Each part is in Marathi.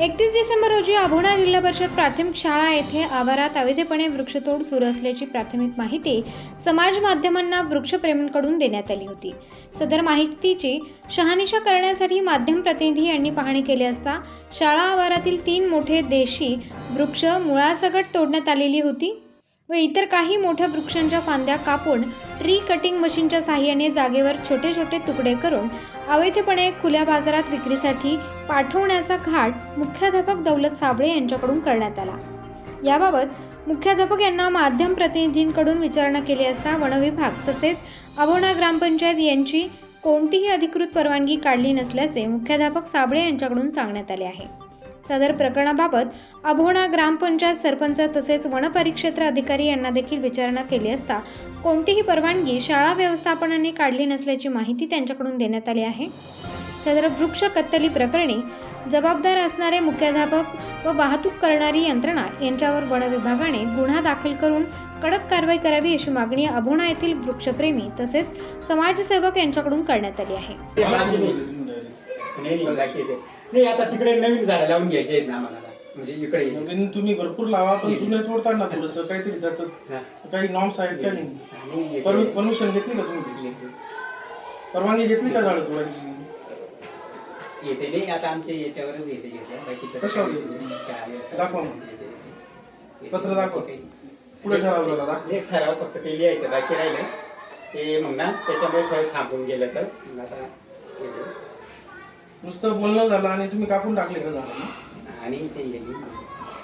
एकतीस डिसेंबर रोजी आभोणा जिल्हा परिषद प्राथमिक शाळा येथे आवारात अवैधपणे वृक्षतोड सुरू असल्याची प्राथमिक माहिती समाज माध्यमांना वृक्षप्रेमींकडून देण्यात आली होती. सदर माहितीची शहानिशा करण्यासाठी माध्यम प्रतिनिधी यांनी पाहणी केली असता शाळा आवारातील तीन मोठे देशी वृक्ष मुळासकट तोडण्यात आलेली होती. व इतर काही मोठ्या वृक्षांच्या फांद्या कापून ट्री कटिंग मशीनच्या साहाय्याने जागेवर छोटे छोटे तुकडे करून अवैधपणे खुल्या बाजारात विक्रीसाठी पाठवण्याचा घाट मुख्याध्यापक दौलत साबळे यांच्याकडून करण्यात आला. याबाबत मुख्याध्यापक यांना माध्यम प्रतिनिधींकडून विचारणा केली असता वनविभाग तसेच अभोणा ग्रामपंचायत यांची कोणतीही अधिकृत परवानगी काढली नसल्याचे मुख्याध्यापक साबळे यांच्याकडून सांगण्यात आले आहे. सदर प्रकरणाबाबत अभोणा ग्रामपंचायत सरपंच तसेच वनपरिक्षेत्र अधिकारी यांना देखील विचारणा केली असता कोणतीही परवानगी शाळा व्यवस्थापनाने काढली नसल्याची माहिती त्यांच्याकडून देण्यात आली आहे. सदर वृक्ष कत्तली प्रकरणी जबाबदार असणारे मुख्याध्यापक व वाहतूक करणारी यंत्रणा यांच्यावर वन विभागाने गुन्हा दाखल करून कडक कारवाई करावी अशी मागणी अभोणा येथील वृक्षप्रेमी तसेच समाजसेवक यांच्याकडून करण्यात आली आहे. नाही. आता तिकडे नवीन झाडं लावून घ्यायचे आहेत ना आम्हाला आता. म्हणजे इकडे नवीन तुम्ही भरपूर लावा पण जुने तोडताना थोडस काहीतरी त्याचं हा. काही नॉर्म्स आहेत का नाही आणि परमिशन घेतली का तुम्ही त्याची? परवानगी घेतली का झाडं तोडायची येते नाही आता आमचे याच्यावरच येते घेतलं बाकीचं कशावर काही येते? नाही. शाळा व्यवस्था दाखवा मग. येते. येते. पत्र दाखवा. पुढे ठरवलं दादा नाही, ठराव फक्त ते लिहायचं बाकी राहिलं ते मग ना त्याच्यामुळे थोडं थांबून गेलं तर मग आता येतो. नुसतं बोलणं झालं आणि तुम्ही कापून टाकले का झाड आणि ते येईल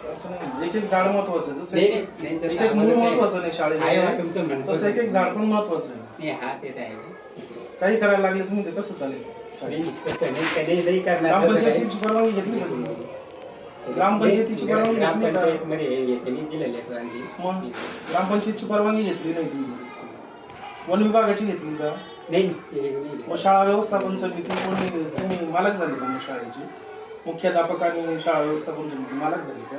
असं नाही एक एक झाड महत्वाचं आहे. जसं नाही, नाही, नाही, तसं एक एक आम्हाला मुलं ते- महत्वाचं नाही आहे ना तुमचं शाळेत म्हणणं. तसं एक एक झाड पण महत्वाचं आहे नाही हा ते तर आहे काही करायला लागले तुम्ही ते कसं चालेल नाही, तसं नाही कधी नाही करणार तसं काही. ग्रामपंचायतीची परवानगी घेतली का तुम्ही ग्रामपंचायतीची परवानगी घेतली का? ग्रामपंचायत मध्ये येते दिलेली आहे परवानगी. मग ग्रामपंचायतची परवानगी घेतली नाही तुम्ही वन विभागाची घेतली का नाही. मग शाळा व्यवस्थापन समिती कोणी तुम्ही मालक झाले का मग शाळेची? मुख्याध्यापक आणि शाळा व्यवस्थापन समिती मालक झाली का?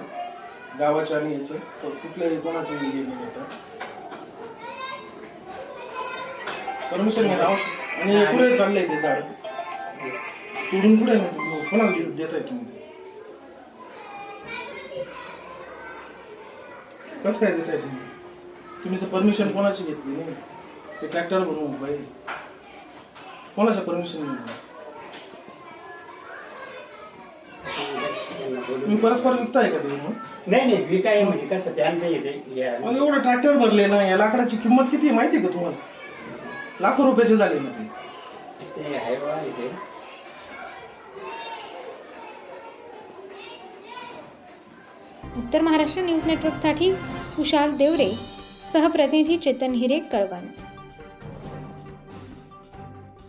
गावाच्या आणि याचे? तो कुठले कोणाचे नाही घेतात परमिशन घेणं आवश्यक आणि पुढे चाललंय ते झाड? तोडून पुढे नाही कोणाला दे- देताय तुम्ही? ते? कसं काय देताय तुम्ही? तुम्ही परमिशन कोणाची घेतली नाही? ते ट्रॅक्टर बनवून पाहिजे. कोणाच्या परमिशन तुम्ही परस्पर विकताय का तुम्ही मग? नाही नाही विकाय म्हणजे कसं ते आमच्या या- मग एवढं ट्रॅक्टर भरले ना या लाकडाची किंमत किती आहे माहिती आहे का तुम्हाला? लाखो रुपयाचे झाले ना ते. ते आहे बा इथे. उत्तर महाराष्ट्र न्यूज नेटवर्कसाठी कुशाल देवरे सहप्रतिनिधी चेतन हिरे कळवण.